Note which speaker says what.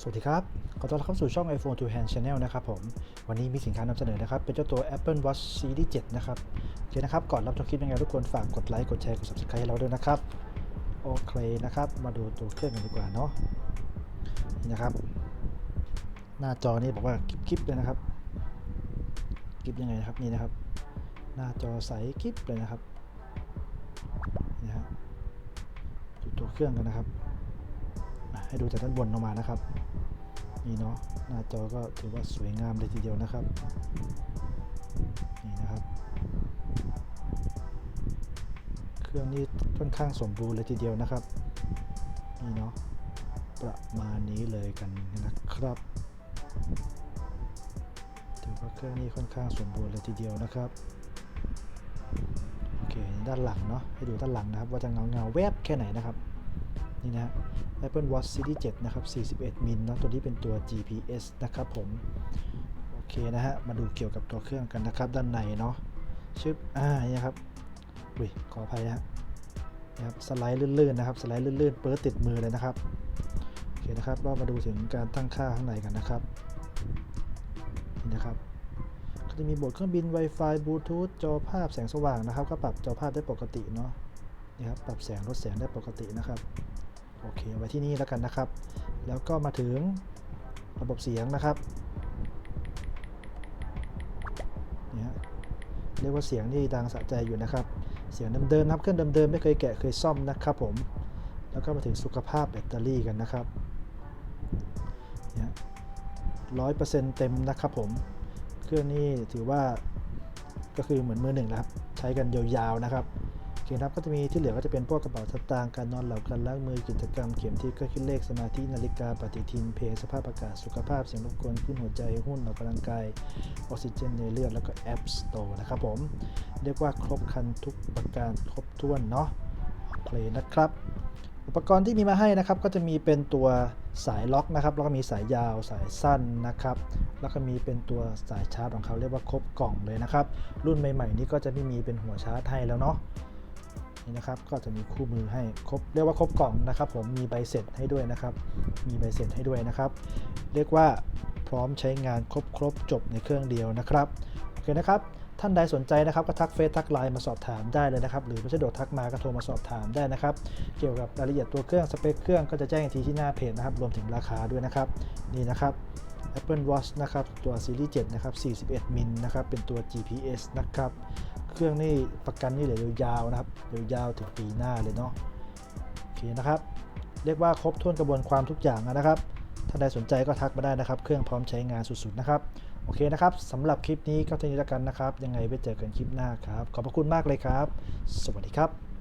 Speaker 1: สวัสดีครับ ขอต้อนรับเข้าสู่ช่อง iPhone to Hand Channel นะครับผม วันนี้มีสินค้านำเสนอนะครับ เป็นเจ้าตัว Apple Watch Series 7 นะครับ โอเคนะครับ ก่อนรับชมคลิปยังไงทุกคนฝากกดไลค์ กดแชร์ กด subscribe ให้เราด้วยนะครับ โอเคนะครับ มาดูตัวเครื่องกันดีกว่าเนาะ นี่นะครับ หน้าจอนี่บอกว่ากิ๊บๆเลยนะครับกิ๊บยังไงนะครับ นี่นะครับ หน้าจอใสกิ๊บเลยนะครับ นี่ฮะดูตัวเครื่องกันนะครับ ให้ดูจากด้านบนลงมานะครับ นี่เนาะหน้าจอก็ถือว่าสวยงามเลยทีเดียวนะครับ นี่นะครับ เครื่องนี้ค่อนข้างสมบูรณ์เลยทีเดียวนะครับ นี่เนาะประมาณนี้เลยกันนะครับถือว่าเครื่องนี้ค่อนข้างสมบูรณ์เลยทีเดียวนะครับโอเคด้านหลังเนาะให้ดูด้านหลังนะครับ ว่าจะเงาเงาแวบแค่ไหนนะครับ นี่นะ Apple Watch Series 7 นะครับ 41 มิลเนาะตัวนี้เป็นตัว GPS นะครับผม โอเคนะฮะ มาดูเกี่ยวกับตัวเครื่องกันนะครับ ด้านในเนาะชึบอ่านี่ครับอุ้ยขออภัยนะฮะนะครับสไลด์ลื่นๆนะครับ สไลด์ลื่นๆ เปิดติดมือเลยนะครับ โอเคนะครับ เรามาดูถึงการตั้งค่าข้างในกันนะครับ นี่นะครับก็จะมีโหมดเครื่องบิน Wi-Fi Bluetooth จอภาพแสงสว่างนะครับ ก็ปรับจอภาพได้ปกติเนาะ นี่ครับ ปรับแสงลดแสงได้ปกตินะครับ โอเคไว้ที่นี่แล้วกันนะครับ แล้วก็มาถึงระบบเสียงนะครับนี่ฮะเรียกว่าเสียงนี่ดังสะใจอยู่นะครับ เสียงเดิมๆนับเครื่องเดิมๆไม่เคยแกะเคยซ่อมนะครับผม แล้วก็มาถึงสุขภาพแบตเตอรี่กันนะครับร้อยเปอร์เซ็นต์เต็มนะครับผม เครื่องนี้ถือว่าก็คือเหมือนมือหนึ่งนะครับ ใช้กันยาวๆนะครับ เครับก็จะมีที่เหลือก็จะเป็นพวกกระเป๋าสตางค์การนอนหลับการล้างมือกิจกรรมเข็มทิศเครื่องคิดเลขสมาธินาฬิกาปฏิทินเพลสภาพอากาศสุขภาพเสียงรบกวนขึ้นหัวใจหุ้นออกกำลังกายออกซิเจนในเลือดแล้วก็แอปสโตร์นะครับผมเรียกว่าครบครันทุกประการครบถ้วนเนาะโอเคนะครับ อุปกรณ์ที่มีมาให้นะครับก็จะมีเป็นตัวสายล็อกนะครับแล้วก็มีสายยาวสายสั้นนะครับแล้วก็มีเป็นตัวสายชาร์จของเขาเรียกว่าครบกล่องเลยนะครับ รุ่นใหม่ๆนี้ก็จะไม่มีเป็นหัวชาร์จให้แล้วเนาะ นี่นะครับ ก็จะมีคู่มือให้ครบเรียกว่าครบกล่องนะครับ ผมมีใบเสร็จให้ด้วยนะครับ มีใบเสร็จให้ด้วยนะครับ เรียกว่าพร้อมใช้งานครบครบจบในเครื่องเดียวนะครับโอเคนะครับท่านใดสนใจนะครับก็ทักเฟซทักไลน์มาสอบถามได้เลยนะครับ หรือไม่สะดวกทักมาก็โทรมาสอบถามได้นะครับ เกี่ยวกับรายละเอียดตัวเครื่องสเปคเครื่องก็จะแจ้งทีที่หน้าเพจนะครับ รวมถึงราคาด้วยนะครับ นี่นะครับ Apple Watch นะครับ ตัวซีรีส์7นะครับ 41 มิลนะครับ เป็นตัว GPS นะครับ เครื่องนี่ประกันนี่เหลือยาวๆนะครับยาวๆถึงปีหน้าเลยเนาะโอเคนะครับ เรียกว่าครบถ้วนกระบวนความทุกอย่างนะครับถ้าใดสนใจก็ทักมาได้นะครับ เครื่องพร้อมใช้งานสุดๆนะครับโอเคนะครับสำหรับคลิปนี้ก็เท่านี้แล้วกันนะครับ ยังไงไปเจอกันคลิปหน้าครับ ขอบพระคุณมากเลยครับ สวัสดีครับ